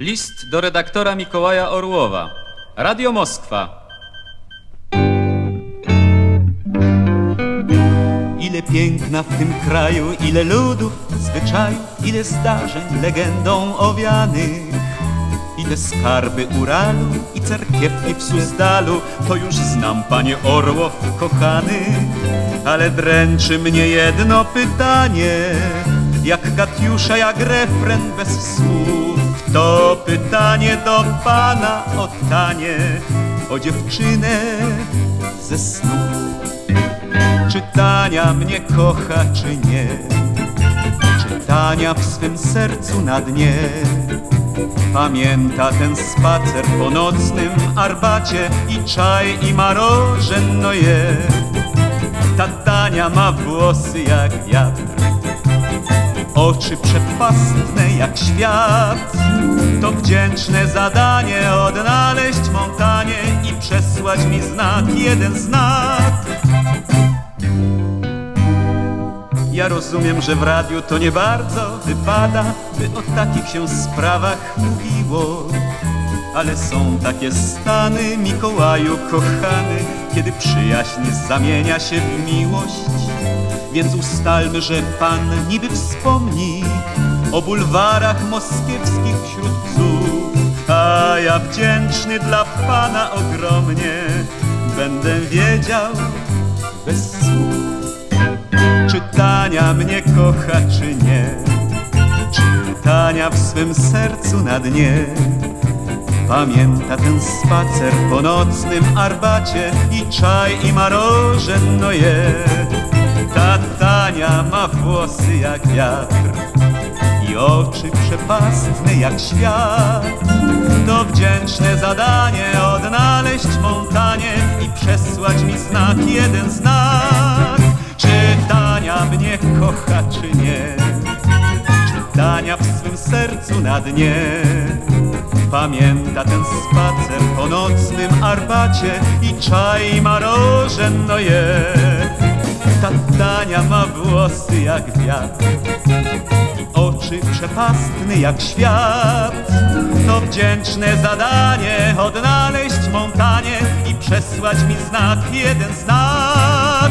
List do redaktora Mikołaja Orłowa. Radio Moskwa. Ile piękna w tym kraju, ile ludów, zwyczajów, ile zdarzeń legendą owianych. I te skarby Uralu, i cerkiewki w Suzdalu, to już znam, panie Orłow, kochany. Ale dręczy mnie jedno pytanie, jak Katiusza, jak refren bez słów. To pytanie do pana o tanie, o dziewczynę ze snów. Czy Tania mnie kocha, czy nie? Czy Tania w swym sercu na dnie Pamięta ten spacer po nocnym Arbacie I czaj i marożenno je Ta Tania ma włosy jak wiatr Oczy przepastne jak świat To wdzięczne zadanie Odnaleźć Montanie I przesłać mi znak, jeden znak ja rozumiem, że w radiu to nie bardzo wypada, by o takich się sprawach mówiło. Ale są takie stany, Mikołaju kochany, kiedy przyjaźń zamienia się w miłość. Więc ustalmy, że pan niby wspomni o bulwarach moskiewskich wśród psów. A ja wdzięczny dla pana ogromnie będę wiedział bez słów. Czy Tania mnie kocha, czy nie? Czy Tania w swym sercu na dnie? Pamięta ten spacer po nocnym Arbacie I czaj i marożenno je Ta Tania ma włosy jak wiatr I oczy przepastne jak świat To wdzięczne zadanie Odnaleźć Montanie I przesłać mi znak, jeden znak Czy Tania mnie kocha, czy nie? Czy Tania w swym sercu na dnie? Pamięta ten spacer po nocnym Arbacie I czaj i marożenno je Ta ma włosy jak wiatr i oczy przepastne jak świat. To wdzięczne zadanie odnaleźć Montanie i przesłać mi znak, jeden znak.